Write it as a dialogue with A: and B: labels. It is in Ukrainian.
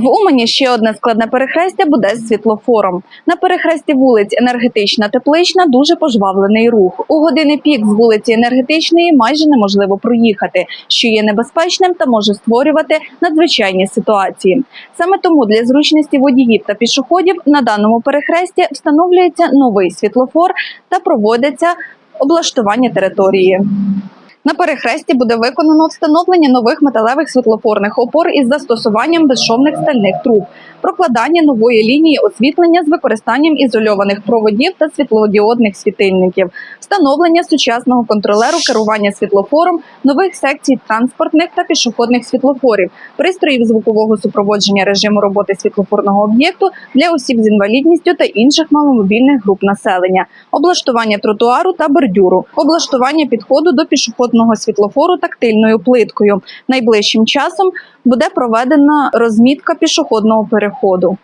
A: В Умані ще одне складне перехрестя буде з світлофором. На перехресті вулиць Енергетична Теплична дуже пожвавлений рух. У години пік з вулиці Енергетичної майже неможливо проїхати, що є небезпечним та може створювати надзвичайні ситуації. Саме тому для зручності водіїв та пішоходів на даному перехресті встановлюється новий світлофор та проводяться облаштування території. На перехресті буде виконано встановлення нових металевих світлофорних опор із застосуванням безшовних стальних труб, прокладання нової лінії освітлення з використанням ізольованих проводів та світлодіодних світильників, встановлення сучасного контролеру керування світлофором, нових секцій транспортних та пішохідних світлофорів, пристроїв звукового супроводження режиму роботи світлофорного об'єкту для осіб з інвалідністю та інших маломобільних груп населення, облаштування тротуару та бордюру, облаштування підходу до пішохідного світлофору тактильною плиткою. Найближчим часом буде проведена розмітка пішохідного переходу.